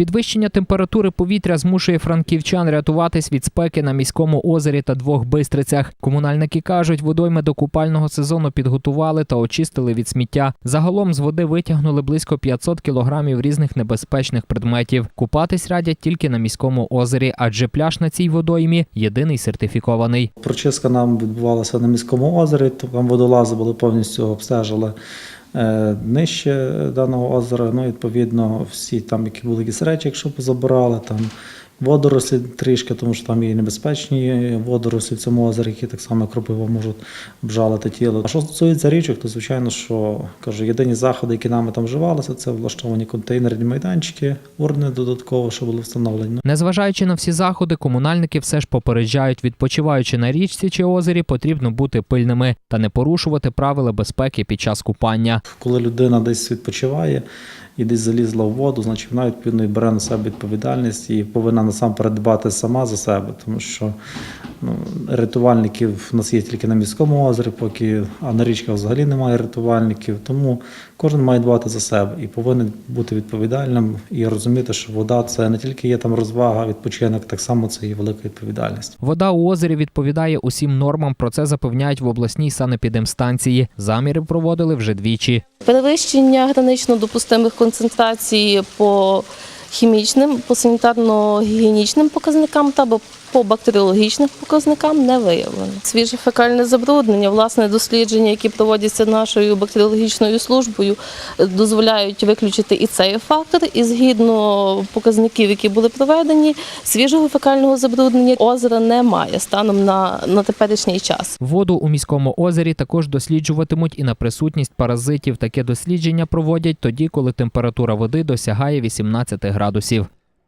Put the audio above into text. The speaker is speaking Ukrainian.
Підвищення температури повітря змушує франківчан рятуватись від спеки на міському озері та двох бистрицях. Комунальники кажуть, водойми до купального сезону підготували та очистили від сміття. Загалом з води витягнули близько 500 кілограмів різних небезпечних предметів. Купатись радять тільки на міському озері, адже пляж на цій водоймі єдиний сертифікований. Прочистка нам відбувалася на міському озері, то там водолази були повністю обстежили нижче даного озера. Ну, відповідно, всі там, які були якісь речі, якщо позабирали, там водорослі трішки, тому що там є небезпечні водорослі в цьому озері, які так само як кропива можуть обжалити тіло. А що стосується річок, то звичайно, що кажу, єдині заходи, які нами там вживалися, це влаштовані контейнерні майданчики, урни додатково, що були встановлені. Незважаючи на всі заходи, комунальники все ж попереджають, відпочиваючи на річці чи озері, потрібно бути пильними та не порушувати правила безпеки під час купання. Коли людина десь відпочиває і десь залізла в воду, значить вона відповідно і бере на себе відповідальність і повинна насамперед дбати сама за себе, тому що ну, рятувальників у нас є тільки на міському озері, поки а на річках взагалі немає рятувальників. Тому кожен має дбати за себе і повинен бути відповідальним і розуміти, що вода це не тільки є там розвага, відпочинок, так само це і велика відповідальність. Вода у озері відповідає усім нормам. Про це запевняють в обласній санепідемстанції. Заміри проводили вже двічі. Перевищення гранично допустимих концентрацій по хімічним, по санітарно-гігієнічним показникам та по бактеріологічним показникам не виявлено. Свіже фекальне забруднення, власне дослідження, які проводяться нашою бактеріологічною службою, дозволяють виключити і цей фактор. І згідно показників, які були проведені, свіжого фекального забруднення озера немає станом на, на теперішній час. Воду у міському озері також досліджуватимуть і на присутність паразитів. Таке дослідження проводять тоді, коли температура води досягає 18 градусів.